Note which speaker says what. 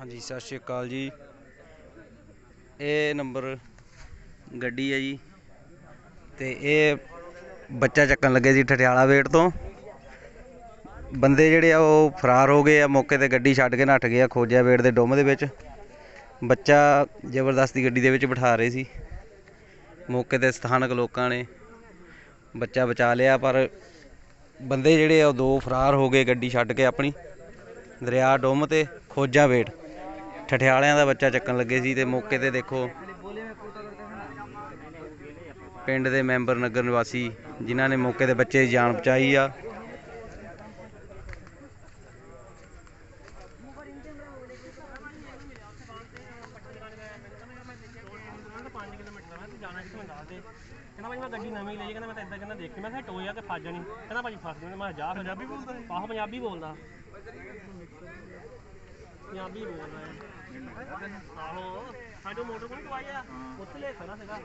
Speaker 1: ਹਾਂਜੀ, ਸਤਿ ਸ਼੍ਰੀ ਅਕਾਲ ਜੀ। ਇਹ ਨੰਬਰ ਗੱਡੀ ਹੈ ਜੀ। ਤੇ ਇਹ ਬੱਚਾ ਚੱਕਣ ਲੱਗੇ ਸੀ ਠਠਿਆਲਾ ਵੇਟ ਤੋਂ। ਬੰਦੇ ਜਿਹੜੇ ਆ, ਉਹ ਫਰਾਰ ਹੋ ਗਏ ਆ, ਮੌਕੇ ਤੇ ਗੱਡੀ ਛੱਡ ਕੇ ਨੱਠ ਗਏ ਆ ਖੋਜਿਆ ਵੇਟ ਦੇ ਡੁੰਮ ਦੇ ਵਿੱਚ। ਬੱਚਾ ਜ਼ਬਰਦਸਤੀ ਗੱਡੀ ਦੇ ਵਿੱਚ ਬਿਠਾ ਰਹੇ ਸੀ। ਮੌਕੇ ਤੇ ਸਥਾਨਕ ਲੋਕਾਂ ਨੇ ਬੱਚਾ ਬਚਾ ਲਿਆ, ਪਰ ਬੰਦੇ ਜਿਹੜੇ ਆ, ਉਹ ਦੋ ਫਰਾਰ ਹੋ ਗਏ ਗੱਡੀ ਛੱਡ ਕੇ ਆਪਣੀ। ਦਰਿਆ ਡੁੰਮ ਤੇ ਖੋਜਾ ਵੇਟ। ਠਠਿਆਲਿਆਂ ਦਾ ਬੱਚਾ ਚੱਕਣ ਲੱਗੇ ਸੀ ਤੇ ਮੌਕੇ ਤੇ ਦੇਖੋ ਪਿੰਡ ਦੇ ਮੈਂਬਰ ਨਗਰ ਨਿਵਾਸੀ ਜਿਨ੍ਹਾਂ ਨੇ ਮੌਕੇ ਤੇ ਬੱਚੇ ਦੀ ਜਾਨ ਬਚਾਈ ਆ।
Speaker 2: ਕਹਿੰਦਾ ਭਾਈ ਮੈਂ ਗੱਡੀ ਨਵੀਂ ਲਈ ਕਹਿੰਦਾ ਮੈਂ ਤਾਂ ਇਦਾਂ ਕਹਿੰਦਾ ਦੇਖੀ ਮੈਂ ਕਿਹਾ ਟੋਇਆ ਕਿ ਫਸ ਜਾਣੀ। ਕਹਿੰਦਾ ਭਾਜੀ ਫਸ ਜਾਣੀ, ਮੈਂ ਜਾ, ਪੰਜਾਬੀ ਬੋਲਦਾ। ਆਹ, ਪੰਜਾਬੀ ਬੋਲਦਾ। ਪੰਜਾਬੀ ਬੋਲਦਾ ਹੈ। ਆਹੋ ਸਾਡੇ ਮੋਟਰ ਕੋਲ ਤੋਂ ਆਇਆ ਉੱਥੇ ਲੈ ਖੜਾ ਸੀਗਾ।